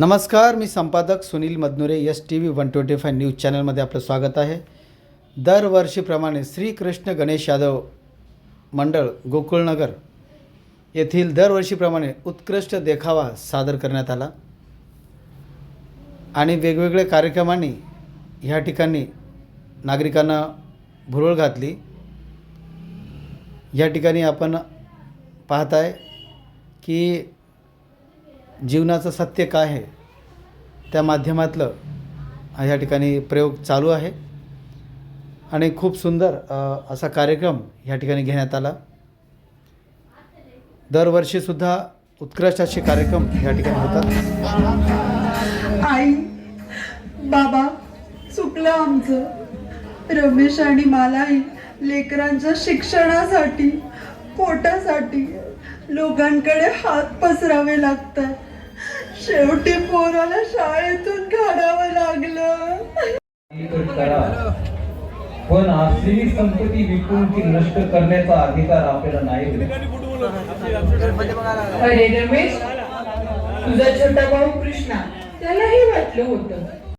नमस्कार मी संपादक Sunil Madanure S T V one twenty five news चॅनलमध्ये आपलं स्वागत आहे. दरवर्षीप्रमाणे श्रीकृष्ण गणेश यादव मंडळ गोकुळनगर येथील दरवर्षीप्रमाणे उत्कृष्ट देखावा सादर करण्यात आला. आणि वेगवेगळ्या कार्यक्रमांनी ह्या ठिकाणी नागरिकांना भुरळ घातली. या ठिकाणी आपण पाहताय की जीवनाचं सत्य काय आहे त्या माध्यमातलं ह्या ठिकाणी प्रयोग चालू आहे. आणि खूप सुंदर असा कार्यक्रम ह्या ठिकाणी घेण्यात आला. दरवर्षीसुद्धा उत्कृष्ट असे कार्यक्रम ह्या ठिकाणी होतात. आई बाबा चुकलं आमचं. रमेश आणि मलाही लेकरांच्या शिक्षणासाठी पोटासाठी लोकांकडे हात पसरावे लागतात. शेवटी पोराला शाळेतून काढावं लागलं. करा पण असलेली संपत्ती विकून ती नष्ट करण्याचा अधिकार आपल्याला नाही अरे रमेश तुझा छोटा भाऊ कृष्णा त्यालाही वाटलं होतं.